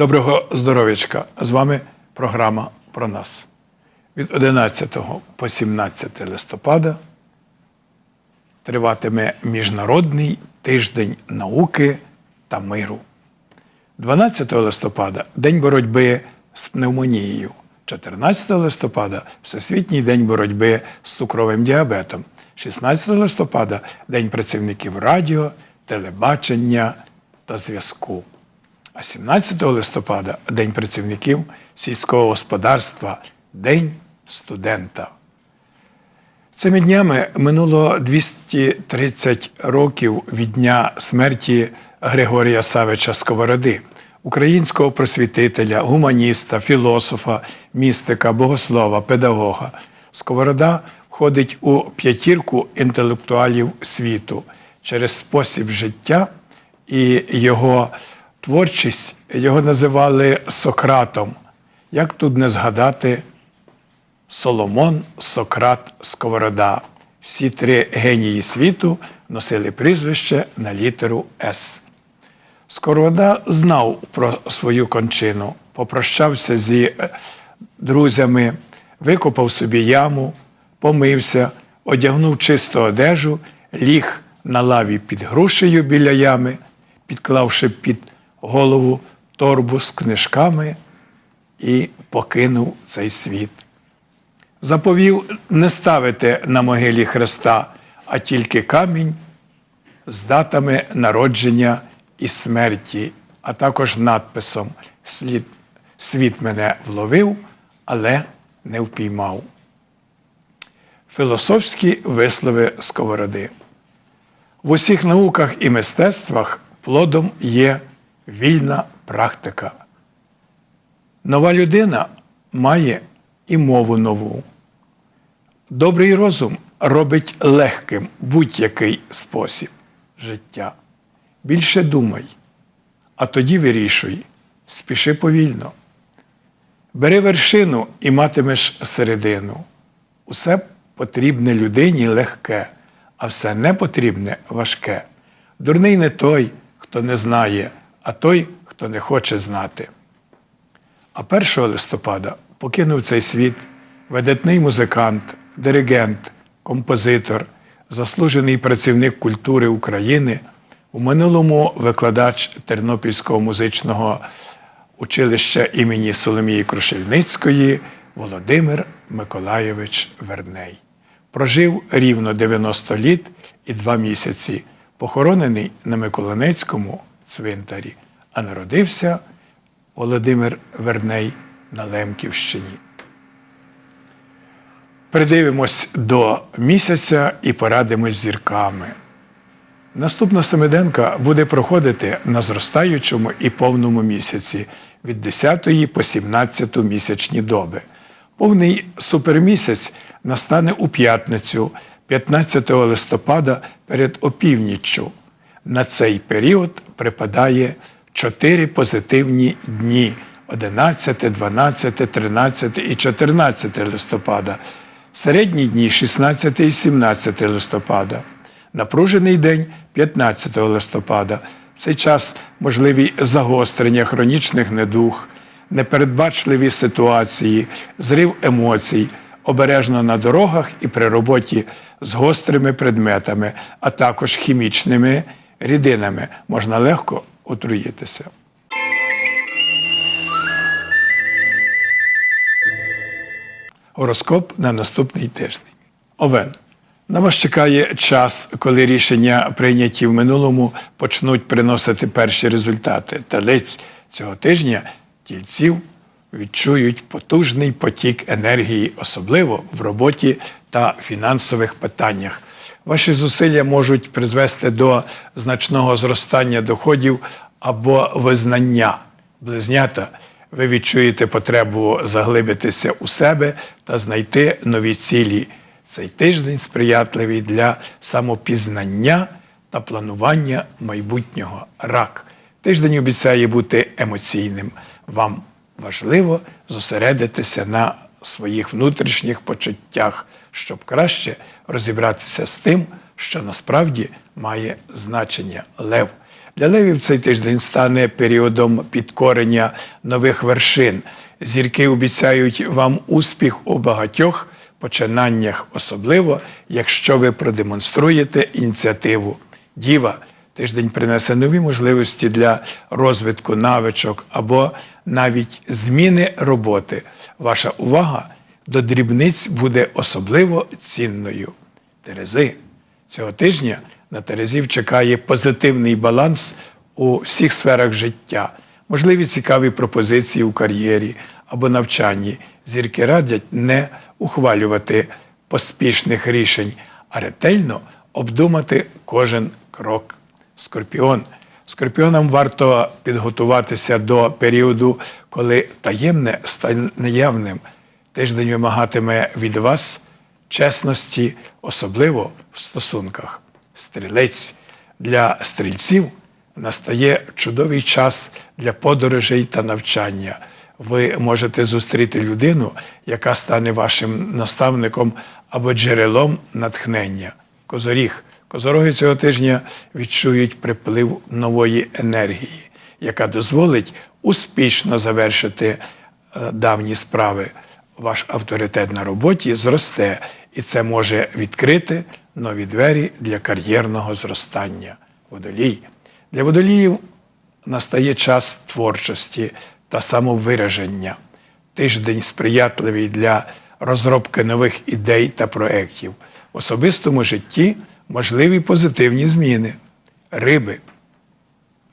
Доброго здоров'ячка! З вами програма про нас. Від 11 по 17 листопада триватиме Міжнародний тиждень науки та миру. 12 листопада День боротьби з пневмонією. 14 листопада Всесвітній день боротьби з цукровим діабетом. 16 листопада День працівників радіо, телебачення та зв'язку. А 17 листопада День працівників сільського господарства, День студента. Цими днями минуло 230 років від дня смерті Григорія Савича Сковороди, українського просвітителя, гуманіста, філософа, містика, богослова, педагога. Сковорода входить у п'ятірку інтелектуалів світу через спосіб життя і його творчість його називали Сократом. Як тут не згадати Соломон, Сократ, Сковорода. Всі три генії світу носили прізвище на літеру С. Сковорода знав про свою кончину, попрощався зі е, друзями, викопав собі яму, помився, одягнув чисту одежу, ліг на лаві під грушею біля ями, підклавши під голову торбу з книжками і покинув цей світ заповів не ставити на могилі Христа, а тільки камінь з датами народження і смерті, а також надписом «Слід, Світ мене вловив, але не впіймав. Філософські вислови сковороди. В усіх науках і мистецтвах плодом є вільна практика. Нова людина має і мову нову. Добрий розум робить легким будь-який спосіб життя. Більше думай, а тоді вирішуй, спіши повільно. Бери вершину і матимеш середину. Усе потрібне людині легке, а все непотрібне важке. Дурний не той, хто не знає, а той, хто не хоче знати. А 1 листопада покинув цей світ видатний музикант, диригент, композитор, заслужений працівник культури України, у минулому викладач Тернопільського музичного училища імені Соломії Крушельницької Володимир Миколайович Верней. Прожив рівно 90 літ і 2 місяці, похоронений на Миколинецькому цвинтарі, а народився Володимир Верней на Лемківщині. Придивимось до місяця і порадимось зірками. Наступна семиденка буде проходити на зростаючому і повному місяці від 10 по 17 місячні доби. Повний супермісяць настане у п'ятницю, 15 листопада перед опівніччю. На цей період припадає чотири позитивні дні 11, 12, 13 і 14 листопада. Середні дні 16 і 17 листопада. Напружений день 15 листопада. Цей час можливі загострення хронічних недуг, непередбачливі ситуації, зрив емоцій, обережно на дорогах і при роботі з гострими предметами, а також хімічними рідинами можна легко отруїтися. Гороскоп на наступний тиждень. Овен. На вас чекає час, коли рішення, прийняті в минулому, почнуть приносити перші результати. Талець цього тижня тільців відчують потужний потік енергії, особливо в роботі та фінансових питаннях. Ваші зусилля можуть призвести до значного зростання доходів або визнання. Близнята ви відчуєте потребу заглибитися у себе та знайти нові цілі. Цей тиждень сприятливий для самопізнання та планування майбутнього. Рак. Тиждень обіцяє бути емоційним. Вам важливо зосередитися на своїх внутрішніх почуттях, щоб краще розібратися з тим, що насправді має значення. Лев. Для левів цей тиждень стане періодом підкорення нових вершин. Зірки обіцяють вам успіх у багатьох починаннях, особливо якщо ви продемонструєте ініціативу. Діва тиждень принесе нові можливості для розвитку навичок або навіть зміни роботи. Ваша увага до дрібниць буде особливо цінною. Терези цього тижня на Терезів чекає позитивний баланс у всіх сферах життя, можливі цікаві пропозиції у кар'єрі або навчанні. Зірки радять не ухвалювати поспішних рішень, а ретельно обдумати кожен крок. Скорпіон. Скорпіонам варто підготуватися до періоду, коли таємне стане явним. Тиждень вимагатиме від вас чесності, особливо в стосунках. Стрілець для стрільців настає чудовий час для подорожей та навчання. Ви можете зустріти людину, яка стане вашим наставником або джерелом натхнення. Козоріг. Козороги цього тижня відчують приплив нової енергії, яка дозволить успішно завершити е, давні справи. Ваш авторитет на роботі зросте, і це може відкрити нові двері для кар'єрного зростання. Водолій. Для водоліїв настає час творчості та самовираження. Тиждень сприятливий для розробки нових ідей та проєктів. В особистому житті можливі позитивні зміни. Риби.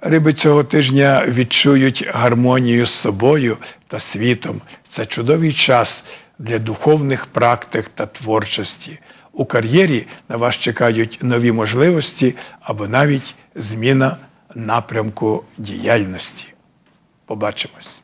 Риби цього тижня відчують гармонію з собою та світом. Це чудовий час для духовних практик та творчості. У кар'єрі на вас чекають нові можливості або навіть зміна напрямку діяльності. Побачимось.